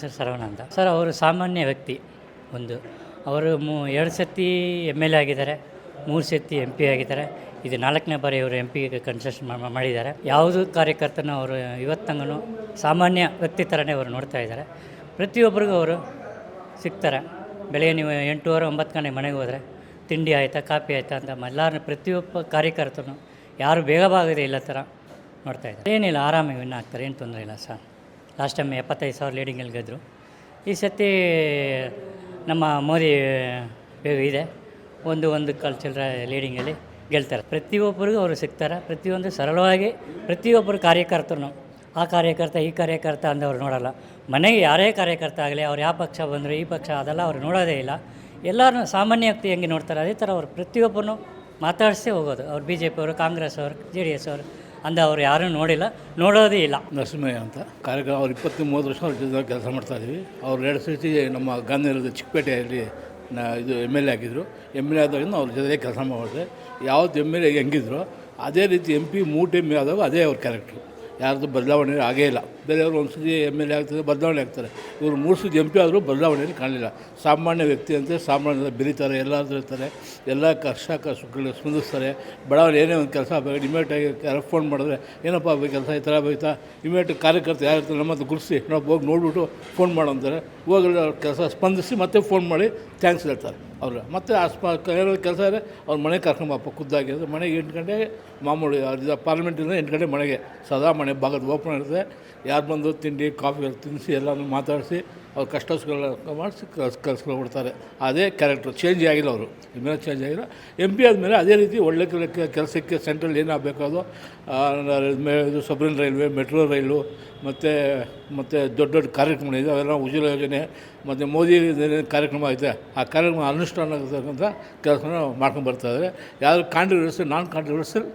ಹೆಸರು ಸರವಣ ಅಂತ ಸರ್, ಅವರು ಸಾಮಾನ್ಯ ವ್ಯಕ್ತಿ ಒಂದು. ಅವರು ಮೂ, ಎರಡು ಸತಿ ಎಂ ಎಲ್ ಎ ಆಗಿದ್ದಾರೆ, ಮೂರು ಸತಿ ಎಂ ಪಿ ಆಗಿದ್ದಾರೆ, ಇದು ನಾಲ್ಕನೇ ಬಾರಿ ಅವರು ಎಂ ಪಿಗೆ ಕನ್ಸೆಷನ್ ಮಾಡಿದ್ದಾರೆ. ಯಾವುದು ಕಾರ್ಯಕರ್ತನ ಅವರು ಇವತ್ತಂಗೂ ಸಾಮಾನ್ಯ ವ್ಯಕ್ತಿ ಥರನೇ ಅವರು ನೋಡ್ತಾ ಇದ್ದಾರೆ. ಪ್ರತಿಯೊಬ್ಬರಿಗೂ ಅವರು ಸಿಗ್ತಾರೆ. ಬೆಳಗ್ಗೆ ನೀವು ಎಂಟೂವರೆ ಒಂಬತ್ತು ಗಂಟೆ ಮನೆಗೆ ಹೋದರೆ ತಿಂಡಿ ಆಯಿತಾ, ಕಾಫಿ ಆಯಿತಾ ಅಂತ ಎಲ್ಲರನ್ನ ಪ್ರತಿಯೊಬ್ಬ ಕಾರ್ಯಕರ್ತನು ಯಾರು ಬೇಗ ಭಾಗದೇ ಇಲ್ಲ ಥರ ನೋಡ್ತಾ ಇದ್ದಾರೆ. ಏನಿಲ್ಲ ಆರಾಮಾಗಿ ವಿನ್ ಆಗ್ತಾರೆ, ಏನು ತೊಂದರೆ ಇಲ್ಲ ಸರ್. ಲಾಸ್ಟ್ ಟೈಮ್ ಎಪ್ಪತ್ತೈದು ಸಾವಿರ ಲೀಡಿಂಗಲ್ಲಿ ಗೆದ್ದರು ಈ ಸತಿ ನಮ್ಮ ಮೋದಿ ಇದೆ. ಒಂದು ಒಂದು ಕಾಲು ಚಿಲ್ಲರೆ ಲೀಡಿಂಗಲ್ಲಿ ಗೆಲ್ತಾರೆ. ಪ್ರತಿಯೊಬ್ಬರಿಗೂ ಅವರು ಸಿಗ್ತಾರೆ. ಪ್ರತಿಯೊಂದು ಸರಳವಾಗಿ ಪ್ರತಿಯೊಬ್ಬರು ಕಾರ್ಯಕರ್ತರು. ಆ ಕಾರ್ಯಕರ್ತ, ಈ ಕಾರ್ಯಕರ್ತ ಅಂದವ್ರು ನೋಡಲ್ಲ. ಮನೆಗೆ ಯಾರೇ ಕಾರ್ಯಕರ್ತ ಆಗಲಿ, ಅವ್ರು ಯಾವ ಪಕ್ಷ ಬಂದರು, ಈ ಪಕ್ಷ ಅದೆಲ್ಲ ಅವ್ರು ನೋಡೋದೇ ಇಲ್ಲ. ಎಲ್ಲರೂ ಸಾಮಾನ್ಯ ವ್ಯಕ್ತಿ ಹೆಂಗೆ ನೋಡ್ತಾರೆ, ಅದೇ ಥರ ಅವ್ರು ಪ್ರತಿಯೊಬ್ಬರೂ ಮಾತಾಡಿಸೇ ಹೋಗೋದು. ಅವ್ರು ಬಿ ಜೆ ಪಿ ಅವರು, ಕಾಂಗ್ರೆಸ್ ಅವರು ಜೆ ಡಿ ಎಸ್ ಅವರು ಅಂದ ಅವ್ರು ಯಾರೂ ನೋಡಿಲ್ಲ, ನೋಡೋದೇ ಇಲ್ಲ. ನರಸಿಂಹಯ್ಯ ಅಂತ. ಕಾರ್ಯಕ್ರಮ, ಅವ್ರು ಇಪ್ಪತ್ತು ಮೂವತ್ತು ವರ್ಷ ಅವ್ರ ಜೊತೆ ಕೆಲಸ ಮಾಡ್ತಾ ಇದ್ದೀವಿ ಅವ್ರು ಎರಡು ಸರ್ತಿ ನಮ್ಮ ಗಾಂಧಿನಗರದ ಚಿಕ್ಕಪೇಟೆಯಲ್ಲಿ ನಾ ಇದು ಎಂ ಎಲ್ ಎ ಆಗಿದ್ದರು ಎಂ ಎಲ್ ಎ ಆದಾಗಿಂದ ಅವ್ರ ಜೊತೆ ಕೆಲಸ ಮಾಡಿದೆ. ಯಾವ್ದು ಎಂ ಎಲ್ ಎ ಹೆಂಗಿದ್ರು, ಅದೇ ರೀತಿ ಎಂ ಪಿ ಮೂರು ಟೈಮ್ ಆದಾಗ ಅದೇ ಅವ್ರ ಕ್ಯಾರೆಕ್ಟ್ರು ಯಾರ್ದು ಬದಲಾವಣೆ ಆಗೇ ಇಲ್ಲ. ಬೇರೆಯವರು ಒಂದು ಸತಿ ಎಂ ಎಲ್ ಎ ಆಗ್ತಾರೆ, ಬದಲಾವಣೆ ಆಗ್ತಾರೆ. ಇವರು ಮೂರು ಸತಿ ಎಂ ಪಿ ಆದರೂ ಬದಲಾವಣೆಯಲ್ಲಿ ಕಾಣಲಿಲ್ಲ. ಸಾಮಾನ್ಯ ವ್ಯಕ್ತಿ ಅಂತ ಸಾಮಾನ್ಯ ಬೆರೀತಾರೆ, ಎಲ್ಲಾದರೂ ಇರ್ತಾರೆ, ಎಲ್ಲ ಕಷ್ಟ ಕಷ್ಟಗಳಿಗೆ ಸ್ಪಂದಿಸ್ತಾರೆ. ಬಡವರು ಏನೇ ಒಂದು ಕೆಲಸ ಬೇಕು ಇಮಿಡಿಯೇಟಾಗಿ ಯಾರು ಫೋನ್ ಮಾಡಿದ್ರೆ, ಏನಪ್ಪ ಬೇಕು ಕೆಲಸ ಈ ಥರ ಬೈತಾ ಇಮಿಡಿಯೇಟ್ ಕಾರ್ಯಕರ್ತ ಯಾರು ಇರ್ತಾರೆ ನಮ್ಮ ಹತ್ರ ಗುರುಸಿ ನಾವು ಹೋಗಿ ನೋಡಿಬಿಟ್ಟು ಫೋನ್ ಮಾಡೋ ಅಂತಾರೆ. ಹೋಗಿ ಕೆಲಸ ಸ್ಪಂದಿಸಿ ಮತ್ತೆ ಫೋನ್ ಮಾಡಿ ಥ್ಯಾಂಕ್ಸ್ ಹೇಳ್ತಾರೆ ಅವರು. ಮತ್ತೆ ಆ ಸ್ಪ ಏನೋ ಕೆಲಸ ಇದೆ ಅವ್ರ ಮನೆಗೆ ಕರ್ಕೊಂಬಪ್ಪ ಖುದ್ದಾಗಿ ಮನೆಗೆ ಎಂಟು ಗಂಟೆಗೆ ಮಾಮೂಲಿ ಪಾರ್ಲಿಮೆಂಟಿಂದ ಎಂಟು ಗಂಟೆ ಮನೆಗೆ, ಸದಾ ಮನೆ ಭಾಗದ ಓಪನ್ ಇರುತ್ತೆ. ಯಾರು ಬಂದು ತಿಂಡಿ, ಕಾಫಿ ತಿನ್ನಿಸಿ ಎಲ್ಲನೂ ಮಾತಾಡಿಸಿ ಅವ್ರ ಕಷ್ಟ ಸುಖಗಳ ಮಾಡಿಸಿ ಕಳ್ಸಿ ಕಳ್ಸ್ಕೊಂಡು ಬಿಡ್ತಾರೆ ಅದೇ ಕ್ಯಾರೆಕ್ಟ್ರು ಚೇಂಜ್ ಆಗಿಲ್ಲ ಅವರು. ಇನ್ನೂ ಚೇಂಜ್ ಆಗಿಲ್ಲ. ಎಂ ಪಿ ಆದಮೇಲೆ ಅದೇ ರೀತಿ ಒಳ್ಳೆ ಕೆಲಸಕ್ಕೆ ಸೆಂಟ್ರಲ್ ಏನಾಗಬೇಕು ಅದು ಇದು ಸಬ್ರಿನ್ ರೈಲ್ವೆ ಮೆಟ್ರೋ ರೈಲು ಮತ್ತು ಮತ್ತು ದೊಡ್ಡ ದೊಡ್ಡ ಕಾರ್ಯಕ್ರಮಗಳಿದೆ ಅವೆಲ್ಲ ಉಜ್ವಲ ಯೋಜನೆ. ಮತ್ತು ಮೋದಿ ಕಾರ್ಯಕ್ರಮ ಐತೆ ಆ ಕಾರ್ಯಕ್ರಮ ಅನುಷ್ಠಾನ ಆಗಿರ್ತಕ್ಕಂಥ ಕೆಲಸನ ಮಾಡ್ಕೊಂಡು ಬರ್ತಾಯಿದ್ದಾರೆ ಯಾರು controversial non controversial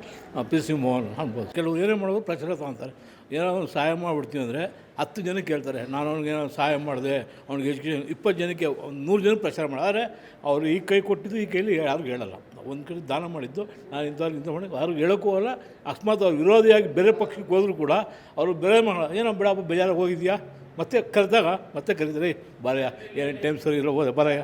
P C Mohan ಅನ್ಬೋದು ಕೆಲವು ಏನೇ ಮಾಡೋದು ಪ್ರಚಾರ ತೊಗೊತಾರೆ. ಏನೋ ಒಂದು ಸಹಾಯ ಮಾಡಿಬಿಡ್ತೀನಿ ಅಂದರೆ ಹತ್ತು ಜನಕ್ಕೆ ಹೇಳ್ತಾರೆ ನಾನು ಅವ್ನಿಗೆ ಏನೋ ಸಹಾಯ ಮಾಡಿದೆ, ಅವ್ನಿಗೆ ಎಜುಕೇಷನ್ ಇಪ್ಪತ್ತು ಜನಕ್ಕೆ ಒಂದು ನೂರು ಜನಕ್ಕೆ ಪ್ರಚಾರ ಮಾಡಿ, ಆದರೆ ಅವರು ಈ ಕೈ ಕೊಟ್ಟಿದ್ದು ಈ ಕೈಲಿ ಯಾರಿಗೂ ಹೇಳಲ್ಲ. ಒಂದು ಕಡೆ ದಾನ ಮಾಡಿದ್ದು, ನಾನು ಇಂಥವ್ರು ಇಂಥ ಮಾಡಿ ಯಾರು ಹೇಳೋಕ್ಕೂ ಅಲ್ಲ ಅಕಸ್ಮಾತ್ ಅವ್ರು ವಿರೋಧಿಯಾಗಿ ಬೇರೆ ಪಕ್ಷಕ್ಕೆ ಹೋದರೂ ಕೂಡ ಅವರು ಬೇರೆ ಮಾಡೋ ಏನೋ ಬಿಡಪ್ಪ ಬೇಜಾರಾಗಿ ಹೋಗಿದ್ಯಾ? ಮತ್ತೆ ಕರೆದಾಗ, ಮತ್ತೆ ಕರೀತಾರೆ ಬರಯ ಏನು ಟೈಮ್ ಸರಿ ಇರೋ ಹೋದ ಬರಯ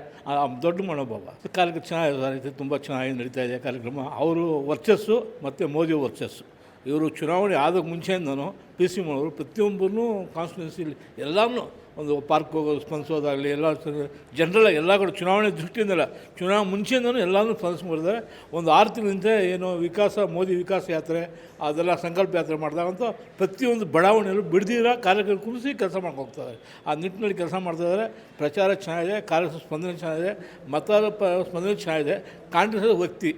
ದೊಡ್ಡ ಮನೋಭಾವ. ಕಾರ್ಯಕ್ರಮ ಚೆನ್ನಾಗಿ ತುಂಬ ಚೆನ್ನಾಗಿ ನಡೀತಾ ಇದೆ, ಕಾರ್ಯಕ್ರಮ. ಅವರು ವರ್ಚಸ್ಸು, ಮತ್ತು ಮೋದಿ ವರ್ಚಸ್ಸು. ಇವರು ಚುನಾವಣೆ ಆದಕ್ಕೆ ಮುಂಚೆಯಿಂದನೂ ಪಿ ಸಿ ಮಾಡೋರು ಪ್ರತಿಯೊಬ್ಬರೂ ಕಾನ್ಸ್ಟಿಟ್ಯೂನ್ಸಿಲಿ ಎಲ್ಲನೂ ಒಂದು ಪಾರ್ಕ್ ಹೋಗೋದು ಸ್ಪಂದಿಸೋದಾಗಲಿ ಎಲ್ಲ ಜನರಲ್ಲ ಎಲ್ಲ ಕಡೆ ಚುನಾವಣೆ ದೃಷ್ಟಿಯಿಂದಲ್ಲ, ಚುನಾವಣೆ ಮುಂಚೆಯಿಂದನೂ ಎಲ್ಲನೂ ಸ್ಪಂದಿಸ್ಬಿಡ್ತಾರೆ ಒಂದು ಆರು ತಿಂಗಳಿಂದ ಏನು ವಿಕಾಸ, ಮೋದಿ ವಿಕಾಸ ಯಾತ್ರೆ, ಅದೆಲ್ಲ ಸಂಕಲ್ಪ ಯಾತ್ರೆ ಮಾಡಿದಾಗಂತೂ ಪ್ರತಿಯೊಂದು ಬಡಾವಣೆಯಲ್ಲೂ ಬಿಡ್ದಿರ ಕಾರ್ಯಕ್ರಮ ಕುಂಬಿಸಿ ಕೆಲಸ ಮಾಡ್ಕೊಳ್ತಾರೆ ಆ ನಿಟ್ಟಿನಲ್ಲಿ ಕೆಲಸ ಮಾಡ್ತಾಯಿದ್ದಾರೆ ಪ್ರಚಾರ ಚೆನ್ನಾಗಿದೆ ಕಾರ್ಯ ಸ್ಪಂದನೆ ಚೆನ್ನಾಗಿದೆ ಮತದ ಪ ಸ್ಪಂದನೆ ಚೆನ್ನಾಗಿದೆ. ಕಾಂಗ್ರೆಸ್ ವ್ಯಕ್ತಿ,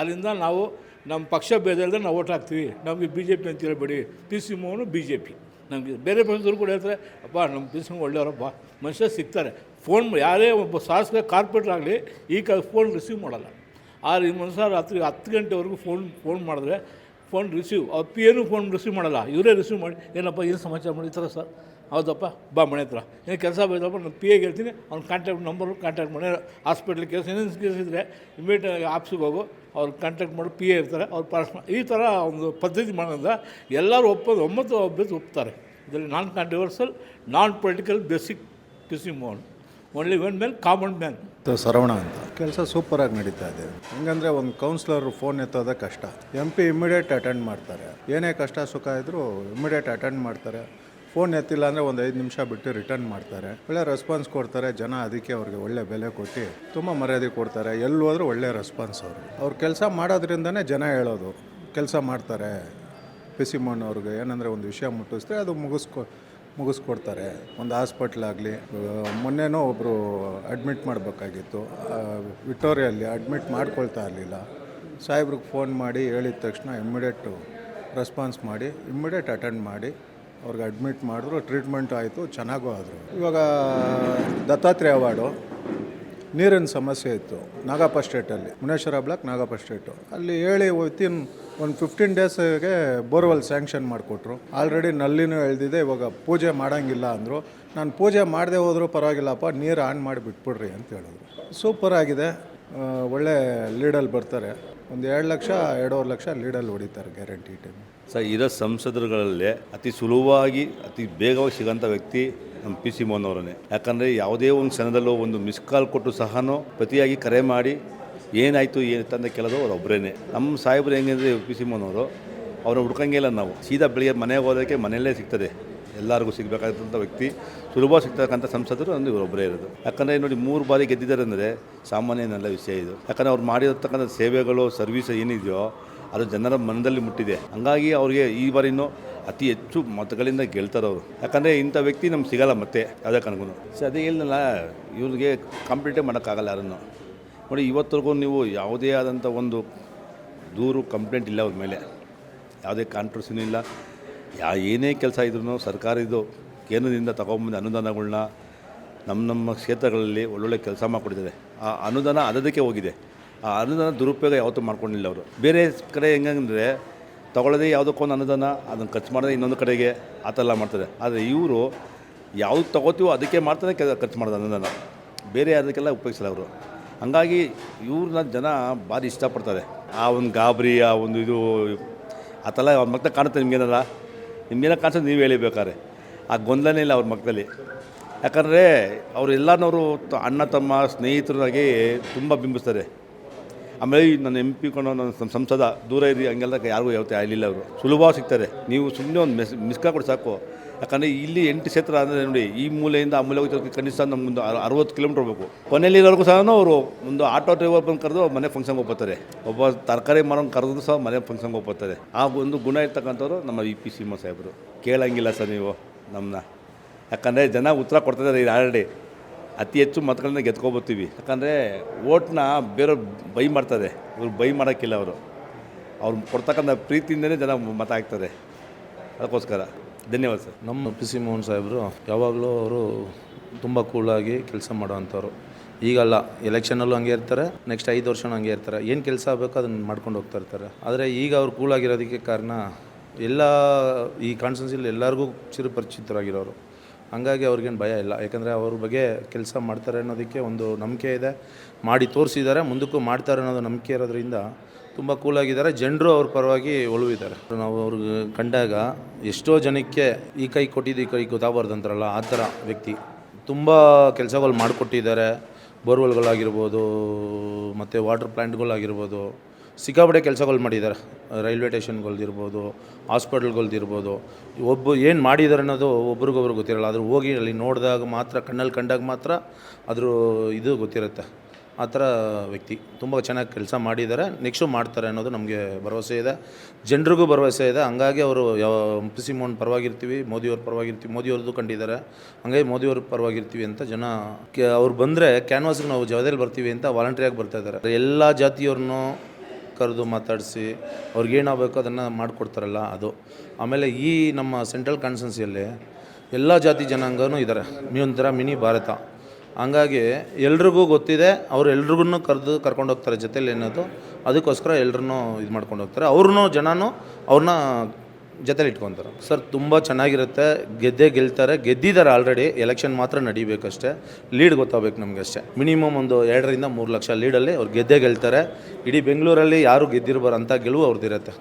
ಅಲ್ಲಿಂದ ನಾವು ನಮ್ಮ ಪಕ್ಷ ಭೇದ ಇಲ್ಲದೆ ನಾವು ಓಟ್ ಹಾಕ್ತೀವಿ. ನಮಗೆ ಬಿ ಜೆ ಪಿ ಅಂತ ಹೇಳ್ಬೇಡಿ. P C Mohan B J P ನಮಗೆ ಬೇರೆ ಪಕ್ಷದವ್ರು ಕೂಡ ಹೇಳ್ತಾರೆ, ಅಪ್ಪ, ನಮ್ಮ ಪಿ ಸಿ ಒಳ್ಳೆಯವರಪ್ಪ. ಮನುಷ್ಯ ಸಿಗ್ತಾರೆ. ಫೋನ್ ಯಾರೇ ಒಬ್ಬ ಶಾಸಕ ಕಾರ್ಪೊರೇಟರ್ ಆಗಲಿ ಈಗ ಫೋನ್ ರಿಸೀವ್ ಮಾಡಲ್ಲ. ಆರು ಈ ಮನುಷ್ಯ ರಾತ್ರಿ ಹತ್ತು ಗಂಟೆವರೆಗೂ ಫೋನ್ ಫೋನ್ ಮಾಡಿದ್ರೆ, ಫೋನ್ ರಿಸೀವ್ ಅಪ್ಪ ಏನು ಫೋನ್ ರಿಸೀವ್ ಮಾಡಲ್ಲ. ಇವರೇ ರಿಸೀವ್ ಮಾಡಿ, ಏನಪ್ಪ, ಏನು ಸಮಾಚಾರ ಮಾಡಿ, ಈ ಥರ ಸರ್? ಹೌದಪ್ಪ ಬಾ ಮನೆ ಹತ್ರ. ಏನು ಕೆಲಸ ಬೇಕಪ್ಪ ನಾನು ಪಿ ಎಗೆ ಹೇಳ್ತೀನಿ. ಅವ್ನ ಕಾಂಟ್ಯಾಕ್ಟ್ ನಂಬರು ಕಾಂಟ್ಯಾಕ್ಟ್ ಮಾಡಿ ಹಾಸ್ಪಿಟ್ಲ್ ಕೆಲಸ ಏನೇನು ಕೇಸ್ ಇದ್ದರೆ ಇಮಿಡಿಯೇಟ್ ಆಫೀಸಿಗೆ ಹೋಗು. ಅವ್ರು ಕಾಂಟ್ಯಾಕ್ಟ್ ಮಾಡಿ ಪಿ ಎ ಇರ್ತಾರೆ ಅವ್ರು ಪಾಸ್ ಮಾಡಿ ಈ ಥರ ಒಂದು ಪದ್ಧತಿ ಮಾಡೋದ್ರಿಂದ ಎಲ್ಲರೂ ಒಪ್ಪೋದು ಒಂಬತ್ತು ಒಬ್ಬರು ಒಪ್ತಾರೆ. ಇದರಲ್ಲಿ non controversial non political basic P C Mohan only one man common man Saravana ಅಂತ. ಕೆಲಸ ಸೂಪರಾಗಿ ನಡೀತಾ ಇದೆ. ಹೆಂಗಂದ್ರೆ ಒಂದು ಕೌನ್ಸಿಲರ್ ಫೋನ್ ಎತ್ತೋದೇ ಕಷ್ಟ. ಎಂ ಪಿ ಇಮಿಡಿಯೇಟ್ ಅಟೆಂಡ್ ಮಾಡ್ತಾರೆ. ಏನೇ ಕಷ್ಟ ಸುಖ ಇದ್ದರೂ ಇಮಿಡಿಯೇಟ್ ಅಟೆಂಡ್ ಮಾಡ್ತಾರೆ. ಫೋನ್ ಎತ್ತಿಲ್ಲ ಅಂದರೆ ಒಂದು ಐದು ನಿಮಿಷ ಬಿಟ್ಟು ರಿಟರ್ನ್ ಮಾಡ್ತಾರೆ. ಒಳ್ಳೆ ರೆಸ್ಪಾನ್ಸ್ ಕೊಡ್ತಾರೆ, ಜನ ಅದಕ್ಕೆ ಅವ್ರಿಗೆ ಒಳ್ಳೆ ಬೆಲೆ ಕೊಟ್ಟು ತುಂಬ ಮರ್ಯಾದೆ ಕೊಡ್ತಾರೆ. ಎಲ್ಲಿ ಒಳ್ಳೆ ರೆಸ್ಪಾನ್ಸ್ ಅವರು ಅವ್ರು ಕೆಲಸ ಮಾಡೋದ್ರಿಂದನೇ ಜನ ಹೇಳೋದು, ಕೆಲಸ ಮಾಡ್ತಾರೆ. ಪಿ ಸಿ ಮೋಹನ್ ಅವ್ರಿಗೆ ಏನಂದರೆ ಒಂದು ವಿಷಯ ಮುಟ್ಟಿಸಿದ್ರೆ ಅದು ಮುಗಿಸ್ಕೊ, ಮುಗಿಸ್ಕೊಡ್ತಾರೆ. ಒಂದು ಹಾಸ್ಪಿಟ್ಲ್ ಆಗಲಿ ಮೊನ್ನೆನೋ ಒಬ್ಬರು ಅಡ್ಮಿಟ್ ಮಾಡಬೇಕಾಗಿತ್ತು. ವಿಕ್ಟೋರಿಯಲ್ಲಿ ಅಡ್ಮಿಟ್ ಮಾಡ್ಕೊಳ್ತಾ ಇರಲಿಲ್ಲ. ಸಾಹೇಬ್ರಿಗೆ ಫೋನ್ ಮಾಡಿ ಹೇಳಿದ ತಕ್ಷಣ ಇಮ್ಮಿಡಿಯೇಟು ರೆಸ್ಪಾನ್ಸ್ ಮಾಡಿ ಇಮ್ಮಿಡಿಯೇಟ್ ಅಟೆಂಡ್ ಮಾಡಿ ಅವ್ರಿಗೆ ಅಡ್ಮಿಟ್ ಮಾಡಿದ್ರು ಟ್ರೀಟ್ಮೆಂಟ್ ಆಯಿತು, ಚೆನ್ನಾಗೂ ಆದರು. ಇವಾಗ, ದತ್ತಾತ್ರೇಯ ಅವಾರ್ಡು, ನೀರಿನ ಸಮಸ್ಯೆ ಇತ್ತು, ನಾಗಪ್ಪ ಸ್ಟೇಟಲ್ಲಿ ಮುನೇಶ್ವರ ಬ್ಲಾಕ್, ನಾಗಪ್ಪ ಸ್ಟೇಟು ಅಲ್ಲಿ ಹೇಳಿ ವಿತಿನ್ ಒಂದು ಫಿಫ್ಟೀನ್ ಡೇಸ್ಗೆ ಬೋರ್ವೆಲ್ ಸ್ಯಾಂಕ್ಷನ್ ಮಾಡಿಕೊಟ್ರು. ಆಲ್ರೆಡಿ ನಲ್ಲಿನೂ ಎಳ್ದಿದೆ ಇವಾಗ ಪೂಜೆ ಮಾಡೋಂಗಿಲ್ಲ ಅಂದರು. ನಾನು ಪೂಜೆ ಮಾಡದೆ ಹೋದರೂ ಪರವಾಗಿಲ್ಲಪ್ಪ, ನೀರು ಆನ್ ಮಾಡಿ ಬಿಟ್ಬಿಡ್ರಿ ಅಂತ ಹೇಳಿದ್ರು. ಸೂಪರ್ ಆಗಿದೆ. ಒಳ್ಳೆ ಲೀಡಲ್ಲಿ ಬರ್ತಾರೆ. ಒಂದು ಎರಡು ಲಕ್ಷ, ಎರಡೂವರೆ ಲಕ್ಷ ಲೀಡಲ್ಲಿ ಹೊಡಿತಾರೆ ಗ್ಯಾರಂಟಿ ಟೈಮ್ ಸರ್ ಇರೋ ಸಂಸದರುಗಳಲ್ಲೇ ಅತಿ ಸುಲಭವಾಗಿ, ಅತಿ ಬೇಗವಾಗಿ ಸಿಗೋಂಥ ವ್ಯಕ್ತಿ ನಮ್ಮ ಪಿ ಸಿ ಮೋಹನ್ ಅವರನ್ನೇ. ಯಾಕಂದರೆ ಯಾವುದೇ ಒಂದು ಕ್ಷಣದಲ್ಲೂ ಒಂದು ಮಿಸ್ ಕಾಲ್ ಕೊಟ್ಟು ಸಹನೂ ಪ್ರತಿಯಾಗಿ ಕರೆ ಮಾಡಿ ಏನಾಯಿತು, ಏನು ತಂದ ಕೆಲದು ಅವ್ರು ಒಬ್ಬರೇ ನಮ್ಮ ಸಾಹೇಬ್ರು ಹೆಂಗಂದರೆ ಪಿ ಸಿ ಮೋಹನ್ ಅವರು, ಅವ್ರನ್ನ ಹುಡ್ಕಂಗಿಲ್ಲ ನಾವು. ಸೀದಾ ಬೆಳಿಗ್ಗೆ ಮನೆಗೆ ಹೋದಕ್ಕೆ ಮನೆಯಲ್ಲೇ ಸಿಗ್ತದೆ. ಎಲ್ಲರಿಗೂ ಸಿಗಬೇಕಾದಂಥ ವ್ಯಕ್ತಿ, ಸುಲಭ ಸಿಗ್ತಕ್ಕಂಥ ಸಂಸದರು ಅಂದರೆ ಇವರೊಬ್ಬರೇ ಇರೋದು. ಯಾಕಂದರೆ ನೋಡಿ, ಮೂರು ಬಾರಿ ಗೆದ್ದಿದ್ದಾರೆ ಅಂದರೆ ಸಾಮಾನ್ಯನಲ್ಲ ವಿಷಯ ಇದು. ಯಾಕಂದರೆ ಅವ್ರು ಮಾಡಿರತಕ್ಕಂಥ ಸೇವೆಗಳು ಸರ್ವಿಸ್ ಏನಿದೆಯೋ, ಅದು ಜನರ ಮನದಲ್ಲಿ ಮುಟ್ಟಿದೆ. ಹಂಗಾಗಿ ಅವರಿಗೆ ಈ ಬಾರಿನೂ ಅತಿ ಹೆಚ್ಚು ಮತಗಳಿಂದ ಗೆಲ್ತಾರೆ ಅವರು. ಯಾಕಂದರೆ ಇಂಥ ವ್ಯಕ್ತಿ ನಮ್ಗೆ ಸಿಗಲ್ಲ ಮತ್ತೆ, ಯಾವುದೇ ಕಾರಣಕ್ಕೂ ಸೊ ಅದೇ ಹೇಳಿಲ್ಲ ಇವ್ರಿಗೆ ಕಂಪ್ಲೀಟೇ ಮಾಡೋಕ್ಕಾಗಲ್ಲ ಯಾರನ್ನು. ನೋಡಿ, ಇವತ್ತರೆಗೂ ನೀವು ಯಾವುದೇ ಆದಂಥ ಒಂದು ದೂರು ಕಂಪ್ಲೇಂಟ್ ಇಲ್ಲ ಅವ್ರ ಮೇಲೆ. ಯಾವುದೇ ಕಾಂಟ್ರವರ್ಸಿನೂ ಇಲ್ಲ. ಯಾ ಏನೇ ಕೆಲಸ ಇದ್ರೂ ಸರ್ಕಾರದ್ದು ಕೇಂದ್ರದಿಂದ ತಗೊಂಬಂದು ಅನುದಾನಗಳನ್ನ ನಮ್ಮ ನಮ್ಮ ಕ್ಷೇತ್ರಗಳಲ್ಲಿ ಒಳ್ಳೊಳ್ಳೆ ಕೆಲಸ ಮಾಡಿಕೊಟ್ಟಿದ್ದಾರೆ. ಆ ಅನುದಾನ ಅದಕ್ಕೆ ಹೋಗಿದೆ. ಆ ಅನುದಾನ ದುರುಪಯೋಗ ಯಾವತ್ತೂ ಮಾಡ್ಕೊಂಡಿಲ್ಲ ಅವರು. ಬೇರೆ ಕಡೆ ಹೆಂಗಂದರೆ ತಗೊಳ್ಳೋದೇ ಯಾವುದಕ್ಕೊಂದು ಅನುದಾನ, ಅದನ್ನು ಖರ್ಚು ಮಾಡೋದೇ ಇನ್ನೊಂದು ಕಡೆಗೆ ಆ ಥರ ಮಾಡ್ತಾರೆ. ಆದರೆ ಇವರು ಯಾವುದು ತಗೋತೀವೋ ಅದಕ್ಕೆ ಮಾಡ್ತಾನೆ ಕೆಲ ಖರ್ಚು ಮಾಡೋದು ಅನುದಾನ. ಬೇರೆ ಅದಕ್ಕೆಲ್ಲ ಉಪಯೋಗಿಸಲ್ಲ ಅವರು. ಹಂಗಾಗಿ ಇವ್ರನ್ನ ಜನ ಭಾರಿ ಇಷ್ಟಪಡ್ತಾರೆ. ಆ ಒಂದು ಗಾಬರಿ, ಆ ಒಂದು ಇದು, ಆ ಥರ ಮತ್ತೆ ಕಾಣುತ್ತೆ ನಿಮ್ಗೇನಲ್ಲ ನಿಮ್ಗೇನೋ ಕಾಣಿಸೋದು ನೀವು ಹೇಳಿಬೇಕಾರೆ ಆ ಗೊಂದಲನೇ ಇಲ್ಲ ಅವ್ರ ಮಕ್ಕಳಲ್ಲಿ ಯಾಕಂದರೆ ಅವರೆಲ್ಲನವರು ಅಣ್ಣ, ತಮ್ಮ ಸ್ನೇಹಿತರಾಗಿ ತುಂಬ ಬಿಂಬಿಸ್ತಾರೆ. ಆಮೇಲೆ ನನ್ನ ಎಂ ಪಿ ಕೊಂಡು ನನ್ನ ಸಂಸದ ದೂರ ಇರಿ, ಹಂಗೆಲ್ಲ ಯಾರಿಗೂ ಯಾವತ್ತೇ ಆಗಲಿಲ್ಲ ಅವರು. ಸುಲಭವಾಗಿ ಸಿಗ್ತಾರೆ. ನೀವು ಸುಮ್ಮನೆ ಒಂದು ಮೆಸ್ ಮಿಸ್ಕಾ ಕೊಡಿ ಸಾಕು. ಯಾಕಂದರೆ ಇಲ್ಲಿ ಎಂಟು ಕ್ಷೇತ್ರ ಅಂದರೆ ನೋಡಿ, ಈ ಮೂಲೆಯಿಂದ ಆ ಮೂಲೆ ಹೋಗಿ ಕನಿಷ್ಠ ನಮಗೊಂದು ಅರವತ್ತು ಕಿಲೋಮೀಟರ್ ಹೋಗ್ಬೇಕು. ಕೊನೆಯಲ್ಲಿವರೆಗೂ ಸಹ ಅವರು ಒಂದು ಆಟೋ ಡ್ರೈವರ್ ಬಂದು ಕರೆದು ಮನೆ ಫಂಕ್ಷನ್ಗೆ ಹೋಗ್ತಾರೆ ಒಬ್ಬ ತರಕಾರಿ ಮಾರೋನು ಕರೆದು ಸಹ ಮನೆ ಫಂಕ್ಷನ್ಗೆ ಹೋಗ್ತಾರೆ ಆ ಒಂದು ಗುಣ ಇರ್ತಕ್ಕಂಥವ್ರು ನಮ್ಮ ಇ ಪಿ ಸಿಂಹ ಸಾಹೇಬರು. ಕೇಳಂಗಿಲ್ಲ ಸರ್ ನೀವು ನಮ್ಮನ್ನ ಯಾಕಂದರೆ ಜನ ಉತ್ತರ ಕೊಡ್ತಿದ್ದಾರೆ ಇದು ಆಲ್ರೆಡಿ. ಅತಿ ಹೆಚ್ಚು ಮತಗಳನ್ನ ಗೆದ್ಕೊಬರ್ತೀವಿ ಯಾಕಂದರೆ ಓಟ್ನ ಬೇರೆ ಬೈ ಮಾಡ್ತಾರೆ. ಇವ್ರು ಬೈ ಮಾಡೋಕ್ಕಿಲ್ಲ ಅವರು. ಅವ್ರು ಕೊಡ್ತಕ್ಕಂಥ ಪ್ರೀತಿಯಿಂದನೇ ಜನ ಮತ ಹಾಕ್ತಾರೆ. ಅದಕ್ಕೋಸ್ಕರ. ಧನ್ಯವಾದ ಸರ್. ನಮ್ಮ ಪಿ ಸಿ ಮೋಹನ್ ಸಾಹೇಬರು, ಯಾವಾಗಲೂ ಅವರು ತುಂಬ ಕೂಲಾಗಿ ಕೆಲಸ ಮಾಡುವಂಥವ್ರು. ಈಗಲ್ಲ ಎಲೆಕ್ಷನಲ್ಲೂ ಹಂಗೆ ಇರ್ತಾರೆ ನೆಕ್ಸ್ಟ್ ಐದು ವರ್ಷನೂ ಹಂಗೆ ಇರ್ತಾರೆ. ಏನು ಕೆಲಸ ಆಗಬೇಕು ಅದನ್ನು ಮಾಡ್ಕೊಂಡು ಹೋಗ್ತಾ ಇರ್ತಾರೆ. ಆದರೆ ಈಗ ಅವ್ರು ಕೂಲಾಗಿರೋದಕ್ಕೆ ಕಾರಣ, ಎಲ್ಲ, ಈ ಕಾನ್ಸ್ಟೆನ್ಸಿಲಿ ಎಲ್ಲರಿಗೂ ಚಿರಪರಿಚಿತರಾಗಿರೋರು ಹಂಗಾಗಿ ಅವ್ರಿಗೇನು ಭಯ ಇಲ್ಲ. ಯಾಕಂದರೆ ಅವ್ರ ಬಗ್ಗೆ ಕೆಲಸ ಮಾಡ್ತಾರೆ ಅನ್ನೋದಕ್ಕೆ ಒಂದು ನಂಬಿಕೆ ಇದೆ. ಮಾಡಿ ತೋರಿಸಿದ್ದಾರೆ, ಮುಂದಕ್ಕೂ ಮಾಡ್ತಾರೆ ಅನ್ನೋದು ನಂಬಿಕೆ ಇರೋದ್ರಿಂದ ತುಂಬ ಕೂಲಾಗಿದ್ದಾರೆ ಜನರು ಅವ್ರ ಪರವಾಗಿ ಒಲವಿದ್ದಾರೆ. ನಾವು ಅವ್ರಿಗೆ ಕಂಡಾಗ ಎಷ್ಟೋ ಜನಕ್ಕೆ ಈ ಕೈ ಕೊಟ್ಟಿದ್ದು ಈ ಕೈ ಗೊತ್ತಾಗಬಾರ್ದು ಅಂತಾರಲ್ಲ, ಆ ಥರ ವ್ಯಕ್ತಿ. ತುಂಬ ಕೆಲಸಗಳು ಮಾಡಿಕೊಟ್ಟಿದ್ದಾರೆ. ಬೋರ್ವೆಲ್ಗಳಾಗಿರ್ಬೋದು, ಮತ್ತು ವಾಟರ್ ಪ್ಲ್ಯಾಂಟ್ಗಳಾಗಿರ್ಬೋದು ಸಿಕ್ಕಾಪಟ್ಟೆ ಕೆಲಸಗಳು ಮಾಡಿದ್ದಾರೆ. ರೈಲ್ವೆ ಸ್ಟೇಷನ್ಗಳ್ದಿರ್ಬೋದು, ಹಾಸ್ಪಿಟಲ್ಗಳ್ದಿರ್ಬೋದು. ಒಬ್ಬ ಏನು ಮಾಡಿದ್ದಾರೆ ಅನ್ನೋದು ಒಬ್ರಿಗೊಬ್ರು ಗೊತ್ತಿರಲ್ಲ. ಆದರೂ ಹೋಗಿ ಅಲ್ಲಿ ನೋಡಿದಾಗ ಮಾತ್ರ, ಕಣ್ಣಲ್ಲಿ ಕಂಡಾಗ ಮಾತ್ರ ಅದ್ರ ಇದು ಗೊತ್ತಿರುತ್ತೆ. ಆ ಥರ ವ್ಯಕ್ತಿ. ತುಂಬ ಚೆನ್ನಾಗಿ ಕೆಲಸ ಮಾಡಿದ್ದಾರೆ. ನೆಕ್ಸ್ಟು ಮಾಡ್ತಾರೆ ಅನ್ನೋದು ನಮಗೆ ಭರವಸೆ ಇದೆ. ಜನರಿಗೂ ಭರವಸೆ ಇದೆ. ಹಂಗಾಗಿ ಅವರು ಯಾವ ಪಿ ಸಿ ಮೋಹನ್ ಪರವಾಗಿರ್ತೀವಿ ಮೋದಿಯವ್ರ ಪರವಾಗಿರ್ತೀವಿ ಮೋದಿಯವ್ರದ್ದು ಕಂಡಿದ್ದಾರೆ. ಹಂಗಾಗಿ ಮೋದಿಯವ್ರ ಪರವಾಗಿರ್ತೀವಿ ಅಂತ ಜನ ಅವ್ರು ಬಂದರೆ ಕ್ಯಾನ್ವಾಸ್ಗೆ ನಾವು ಜವದಲ್ಲಿ ಬರ್ತೀವಿ ಅಂತ ವಾಲಂಟ್ರಿಯಾಗಿ ಬರ್ತಾ ಇದ್ದಾರೆ. ಎಲ್ಲ ಜಾತಿಯವ್ರನ್ನೂ ಕರೆದು ಮಾತಾಡಿಸಿ ಅವ್ರಿಗೇನಾಗಬೇಕು ಅದನ್ನು ಮಾಡಿಕೊಡ್ತಾರಲ್ಲ ಅದು. ಆಮೇಲೆ ಈ ನಮ್ಮ ಸೆಂಟ್ರಲ್ ಕಾನ್ಸ್ಟೆನ್ಸಿಯಲ್ಲಿ ಎಲ್ಲ ಜಾತಿ ಜನಾಂಗನೂ ಇದ್ದಾರೆ. ಒಂಥರ ಮಿನಿ ಭಾರತ. ಹಂಗಾಗಿ ಎಲ್ರಿಗೂ ಗೊತ್ತಿದೆ, ಅವ್ರು ಎಲ್ರಿಗೂ ಕರೆದು ಕರ್ಕೊಂಡು ಹೋಗ್ತಾರೆ ಜೊತೆಲಿ ಅನ್ನೋದು ಅದಕ್ಕೋಸ್ಕರ ಎಲ್ಲರೂ ಇದು ಮಾಡ್ಕೊಂಡು ಹೋಗ್ತಾರೆ. ಅವ್ರನ್ನೂ ಜನನೂ ಅವ್ರನ್ನ ಜೊತೆಲಿ ಇಟ್ಕೊತಾರೆ ಸರ್, ತುಂಬ ಚೆನ್ನಾಗಿರುತ್ತೆ. ಗೆದ್ದೇ ಗೆಲ್ತಾರೆ. ಗೆದ್ದಿದ್ದಾರೆ ಆಲ್ರೆಡಿ. ಎಲೆಕ್ಷನ್ ಮಾತ್ರ ನಡಿಬೇಕಷ್ಟೇ. ಲೀಡ್ ಗೊತ್ತಾಗಬೇಕು ನಮಗೆ ಅಷ್ಟೇ ಮಿನಿಮಮ್ ಒಂದು ಎರಡರಿಂದ ಮೂರು ಲಕ್ಷ ಲೀಡಲ್ಲಿ ಅವ್ರು ಗೆದ್ದೇ ಗೆಲ್ತಾರೆ. ಇಡೀ ಬೆಂಗಳೂರಲ್ಲಿ ಯಾರು ಗೆದ್ದಿರ್ಬಾರ ಅಂತ ಗೆಲುವು ಅವ್ರದ್ದಿರುತ್ತೆ.